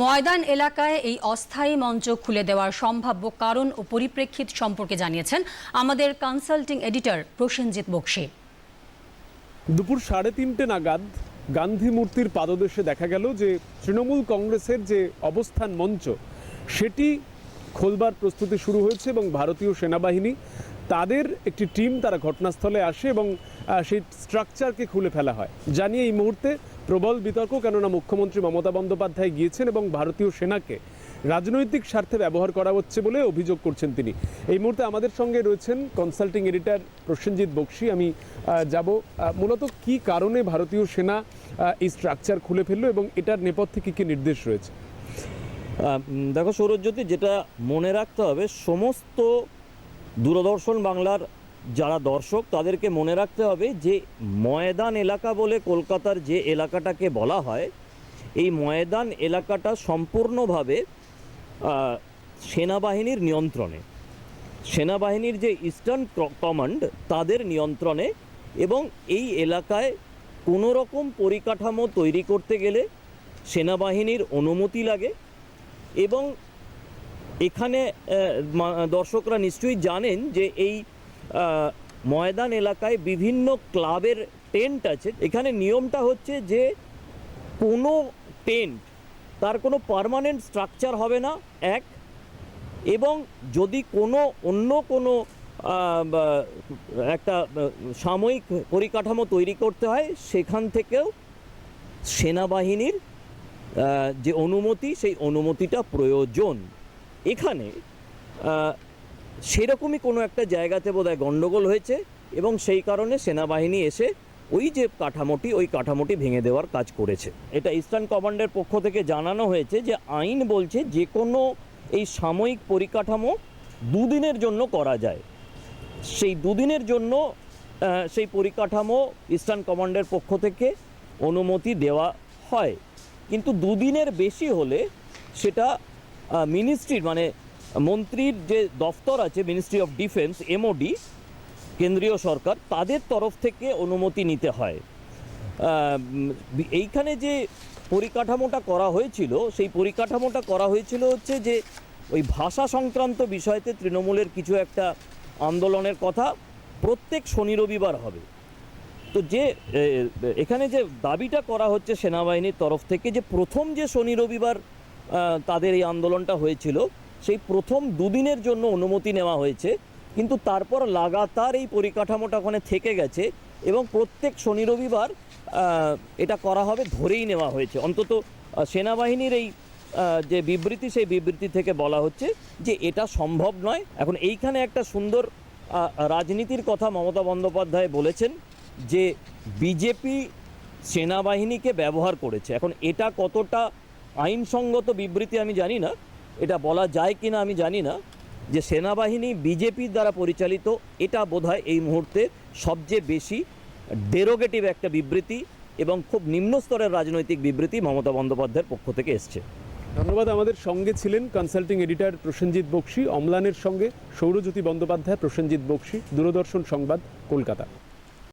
ময়দান এলাকায় এই অস্থায়ী মঞ্চ খুলে দেওয়ার সম্ভাব্য কারণ ও পরিপ্রেক্ষিত সম্পর্কে জানিয়েছেন আমাদের কনসাল্টিং এডিটর প্রসেনজিৎ বক্সি। দুপুর সাড়ে তিনটে নাগাদ গান্ধী মূর্তির পাদদেশে দেখা গেল যে তৃণমূল কংগ্রেসের যে অবস্থান মঞ্চ, সেটি খোলবার প্রস্তুতি শুরু হয়েছে এবং ভারতীয় সেনাবাহিনী, তাদের একটি টিম তারা ঘটনাস্থলে আসে এবং সেই স্ট্রাকচারকে খুলে ফেলা হয়। জানিয়ে এই মুহূর্তে প্রবল বিতর্ক কেননা মুখ্যমন্ত্রী মমতা বন্দ্যোপাধ্যায় গিয়েছেন এবং ভারতীয় সেনাকে রাজনৈতিক স্বার্থে ব্যবহার করা হচ্ছে বলে অভিযোগ করছেন তিনি। এই মুহূর্তে আমাদের সঙ্গে রয়েছেন কনসাল্টিং এডিটর প্রসেনজিৎ বক্সি। আমি যাব মূলত কি কারণে ভারতীয় সেনা এই স্ট্রাকচার খুলে ফেলল এবং এটার নেপথ্যে কী কী নির্দেশ রয়েছে? দেখো সৌরজ্যোতি যেটা মনে রাখতে হবে, সমস্ত দূরদর্শন বাংলার যারা দর্শক, তাদেরকে মনে রাখতে হবে যে ময়দান এলাকা বলে কলকাতার যে এলাকাটাকে বলা হয়, এই ময়দান এলাকাটা সম্পূর্ণভাবে সেনাবাহিনীর নিয়ন্ত্রণে। সেনাবাহিনীর যে ইস্টার্ন কমান্ড তাদের নিয়ন্ত্রণে এবং এই এলাকায় কোনো রকম পরিকাঠামো তৈরি করতে গেলে সেনাবাহিনীর অনুমতি লাগে এবং এখানে দর্শকরা নিশ্চয়ই জানেন যে এই ময়দান এলাকায় বিভিন্ন ক্লাবের টেন্ট আছে। এখানে নিয়মটা হচ্ছে যে কোনো টেন্ট, তার কোনো পার্মানেন্ট স্ট্রাকচার হবে না, এক, এবং যদি কোনো অন্য কোনো একটা সাময়িক পরিকাঠামো তৈরি করতে হয়, সেখান থেকেও সেনাবাহিনীর যে অনুমতি, সেই অনুমতিটা প্রয়োজন। এখানে সেরকমই কোনো একটা জায়গাতে বোধহয় গণ্ডগোল হয়েছে এবং সেই কারণে সেনাবাহিনী এসে ওই যে কাঠামোটি, ওই কাঠামোটি ভেঙে দেওয়ার কাজ করেছে। এটা ইস্টার্ন কমান্ডের পক্ষ থেকে জানানো হয়েছে যে আইন বলছে যে কোনো এই সাময়িক পরিকাঠামো দুদিনের জন্য করা যায়। সেই দুদিনের জন্য সেই পরিকাঠামো ইস্টার্ন কমান্ডের পক্ষ থেকে অনুমতি দেওয়া হয়। কিন্তু দুদিনের বেশি হলে সেটা মিনিস্ট্রির মানে মন্ত্রীর যে দফতর আছে মিনিস্ট্রি অফ ডিফেন্স এমওডি কেন্দ্রীয় সরকার, তাদের তরফ থেকে অনুমতি নিতে হয়। এইখানে যে পরিকাঠামোটা করা হয়েছিল, সেই পরিকাঠামোটা করা হয়েছিল হচ্ছে যে, ওই ভাষা সংক্রান্ত বিষয়তে তৃণমূলের কিছু একটা আন্দোলনের কথা প্রত্যেক শনি রবিবার হবে। তো যে এখানে যে দাবিটা করা হচ্ছে সেনাবাহিনীর তরফ থেকে যে প্রথম যে শনি রবিবার তাদের এই আন্দোলনটা হয়েছিল সেই প্রথম দুদিনের জন্য অনুমতি নেওয়া হয়েছে, কিন্তু তারপর লাগাতার এই পরিকাঠামোটা ওখানে থেকে গেছে এবং প্রত্যেক শনি রবিবার এটা করা হবে, ধরেই নেওয়া হয়েছে। অন্তত সেনাবাহিনীর এই যে বিবৃতি, সেই বিবৃতি থেকে বলা হচ্ছে যে এটা সম্ভব নয়। এখন এইখানে একটা সুন্দর রাজনীতির কথা মমতা বন্দ্যোপাধ্যায় বলেছেন যে বিজেপি সেনাবাহিনীকে ব্যবহার করেছে। এখন এটা কতটা আইনসঙ্গত বিবৃতি আমি জানি না এটা বলা যায় কি না আমি জানি না, যে সেনাবাহিনী বিজেপির দ্বারা পরিচালিত, এটা বোধহয় এই মুহূর্তে সবচেয়ে বেশি ডেরোগেটিভ একটা বিবৃতি এবং খুব নিম্ন স্তরের রাজনৈতিক বিবৃতি মমতা বন্দ্যোপাধ্যায়ের পক্ষ থেকে এসছে। ধন্যবাদ, আমাদের সঙ্গে ছিলেন কনসাল্টিং এডিটর প্রসেনজিৎ বক্সি, অম্লানের সঙ্গে সৌরজ্যোতি বন্দ্যোপাধ্যায়, প্রসেনজিৎ বক্সি, দূরদর্শন সংবাদ, কলকাতা।